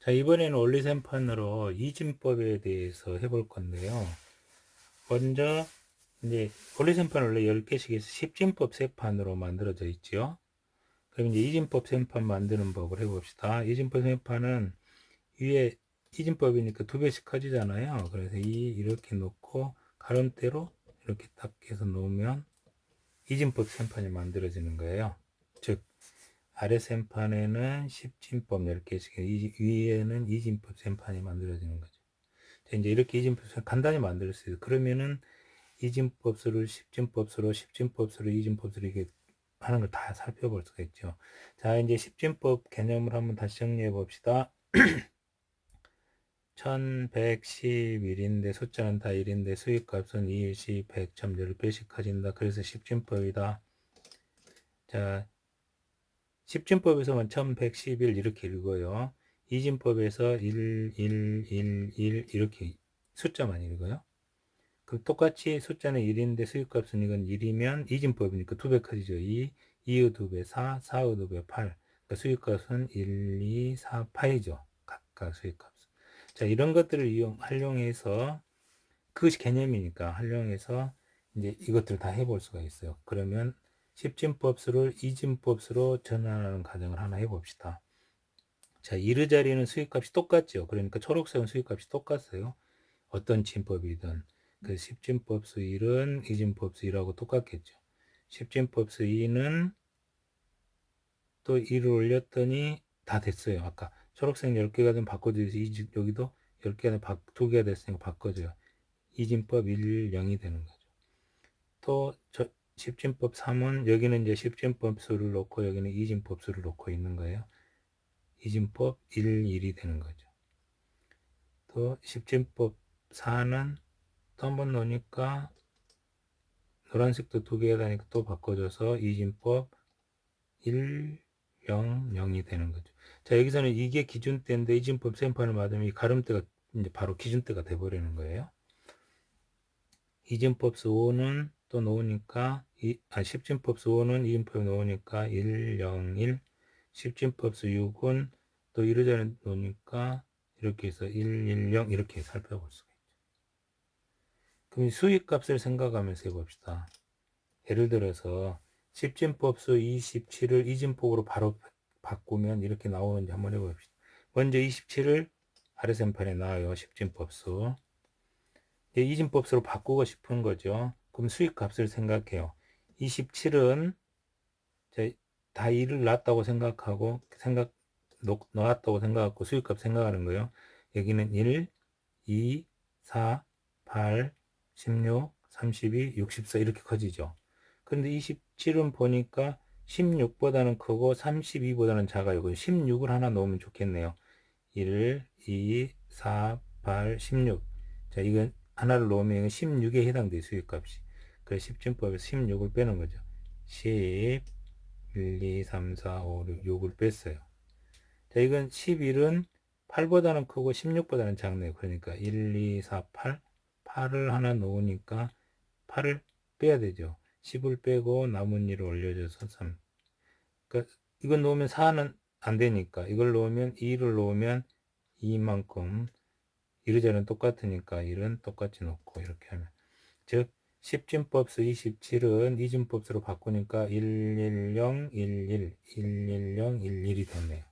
자, 이번에는 원리셈판으로 이진법에 대해서 해볼 건데요. 먼저, 이제, 원리셈판 원래 10개씩 해서 10진법 세판으로 만들어져 있죠. 그럼 이제 이진법 세판 만드는 법을 해봅시다. 이진법 세판은 위에 이진법이니까 두 배씩 커지잖아요. 그래서 이, 이렇게 놓고, 가름대로 이렇게 딱 해서 놓으면 이진법 세판이 만들어지는 거예요. 즉, 아래 셈판에는 10진법 10개씩, 이, 위에는 이진법 셈판이 만들어지는 거죠. 자, 이제 이렇게 이진법 셈 간단히 만들 수 있어요. 그러면은 이진법수를 10진법수로, 10진법수로, 이진법수로 이게 하는 걸 다 살펴볼 수가 있죠. 자, 이제 10진법 개념을 한번 다시 정리해 봅시다. 1111인데 숫자는 다 1인데 수익값은 2, 10, 100, 1000, 10배씩 커진다. 그래서 10진법이다. 자, 10진법에서만 1111 이렇게 읽어요. 이진법에서 1, 1, 1, 1 이렇게 숫자만 읽어요. 그럼 똑같이 숫자는 1인데 수익값은 이건 1이면 이진법이니까 2배 커지죠. 2, 2의 2배 4, 4의 2배 8. 그러니까 수익값은 1, 2, 4, 8이죠. 각각 수익값. 자, 이런 것들을 이용, 활용해서 그것이 개념이니까 활용해서 이제 이것들을 다 해볼 수가 있어요. 그러면 10진법수를 이진법수로 전환하는 과정을 하나 해봅시다. 자, 이르 자리는 수익값이 똑같죠. 그러니까 초록색은 수익값이 똑같아요. 어떤 진법이든. 그 10진법수 1은 이진법수 1하고 똑같겠죠. 10진법수 2는 또 1을 올렸더니 다 됐어요. 아까 초록색 10개가 좀 바꿔줘서 여기도 10개가 2개가 됐으니까 바꿔줘요. 이진법 1, 0이 되는 거죠. 또 저, 10진법 3은 여기는 이제 10진법 수를 놓고 여기는 이진법 수를 놓고 있는 거예요. 이진법 1, 1이 되는 거죠. 또 10진법 4는 또 한 번 놓으니까 노란색도 두 개가 되니까 또 바꿔줘서 이진법 1, 0, 0이 되는 거죠. 자, 여기서는 이게 기준대인데 이진법 셈판을 맞으면 이 가름대가 이제 바로 기준대가 돼버리는 거예요. 이진법 수 5는 또 놓으니까, 이, 아, 10진법수 5는 이진법 놓으니까 1, 0, 1. 10진법수 6은 또 이러자는 놓으니까 이렇게 해서 1, 1, 0 이렇게 살펴볼 수가 있죠. 그럼 수익값을 생각하면서 해봅시다. 예를 들어서 10진법수 27을 이진법으로 바로 바꾸면 이렇게 나오는지 한번 해봅시다. 먼저 27을 아래선판에 나와요. 10진법수. 이진법수로 바꾸고 싶은 거죠. 그럼 수익값을 생각해요. 27은 다 1을 놨다고 생각하고 생각 놓았다고 생각하고 수익값 생각하는 거예요. 여기는 1, 2, 4, 8, 16, 32, 64 이렇게 커지죠. 그런데 27은 보니까 16보다는 크고 32보다는 작아요. 16을 하나 넣으면 좋겠네요. 1, 2, 4, 8, 16. 자, 이건 하나를 넣으면 16에 해당돼요. 수익값이. 그래서 10진법에서 16을 빼는 거죠. 10, 1, 2, 3, 4, 5, 6, 6을 뺐어요. 자, 이건 11은 8보다는 크고 16보다는 작네요. 그러니까 1, 2, 4, 8. 8을 하나 놓으니까 8을 빼야 되죠. 10을 빼고 남은 1을 올려줘서 3. 그러니까 이걸 놓으면 4는 안 되니까 이걸 놓으면 2를 놓으면 2만큼 이르자는 똑같으니까 1은 똑같이 놓고 이렇게 하면 즉 10진법수 27은 이진법수로 바꾸니까 110, 11, 110, 11이 됐네요.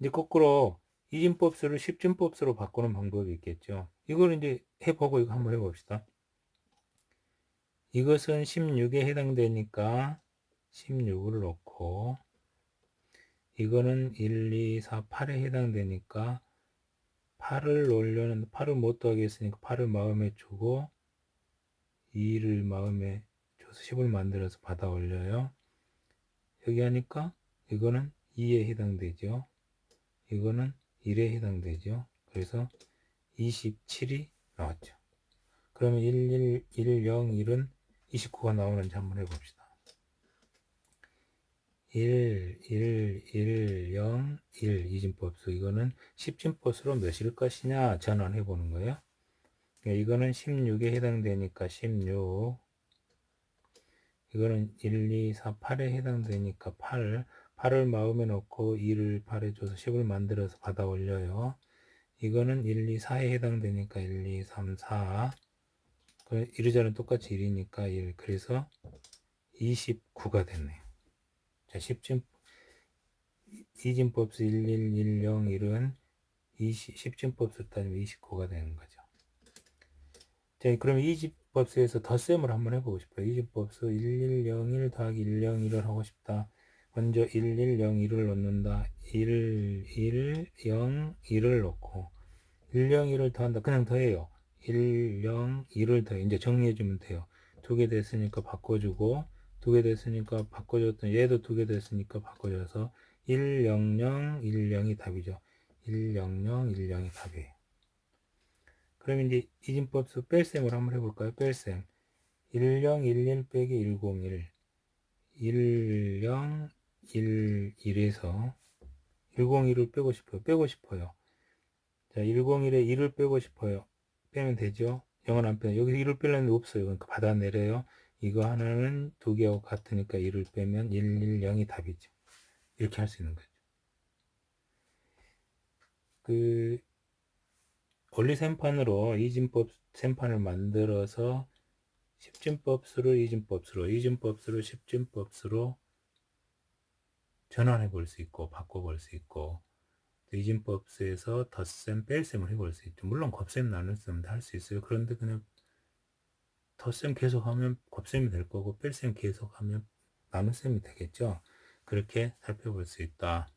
이제 거꾸로 이진법수를 10진법수로 바꾸는 방법이 있겠죠. 이걸 이제 해보고 이거 한번 해봅시다. 이것은 16에 해당되니까 16을 넣고 이거는 1, 2, 4, 8에 해당되니까 8을 올려는 8을 못 더하게 했으니까 8을 마음에 주고 2를 마음에 줘서 10을 만들어서 받아 올려요. 여기 하니까 이거는 2에 해당되죠. 이거는 1에 해당되죠. 그래서 27이 나왔죠. 그러면 1, 1, 1, 0, 1은 29가 나오는지 한번 해봅시다. 1, 1, 1, 0, 1 이진법수 이거는 10진법수로 몇일 것이냐 전환해 보는 거예요. 그러니까 이거는 16에 해당되니까 16 이거는 1, 2, 4, 8에 해당되니까 8 8을 마음에 놓고 2를 8에 줘서 10을 만들어서 받아 올려요. 이거는 1, 2, 4에 해당되니까 1, 2, 3, 4. 그 이르자는 똑같이 1이니까 1. 그래서 29가 됐네요. 자, 10진, 이진법수 1, 1, 1, 0, 1은 20, 10진법수 따지면 29가 되는 거죠. 자, 그러면 이집법수에서 덧셈을 한번 해보고 싶어요. 이집법수 1101 더하기 101을 하고 싶다. 먼저 1101을 넣는다. 1, 1, 0, 1을 넣고 101을 더한다. 그냥 더해요. 1, 0, 1을 더해. 이제 정리해주면 돼요. 두 개 됐으니까 바꿔주고 두 개 됐으니까 바꿔줬던 얘도 두 개 됐으니까 바꿔줘서 1, 0, 0, 1, 0이 답이죠. 1, 0, 0, 1, 0이 답이에요. 그럼 이제 이진법수 뺄셈을 한번 해볼까요? 뺄셈. 10, 11 빼기 101. 10, 1, 1에서 101을 빼고 싶어요. 빼고 싶어요. 자, 101에 1을 빼고 싶어요. 빼면 되죠? 0은 안 빼요. 여기서 1을 빼려는데 없어요. 그러니까 받아내려요. 이거 하나는 두 개하고 같으니까 1을 빼면 110이 답이죠. 이렇게 할 수 있는 거죠. 그 원리 셈판으로 이진법 셈판을 만들어서 십진법수를 이진법수로, 이진법수를 십진법수로 전환해 볼 수 있고 바꿔 볼 수 있고 이진법수에서 덧셈, 뺄셈을 해볼 수 있죠. 물론 곱셈, 나눗셈도 할 수 있어요. 그런데 그냥 덧셈 계속하면 곱셈이 될 거고 뺄셈 계속하면 나눗셈이 되겠죠. 그렇게 살펴볼 수 있다.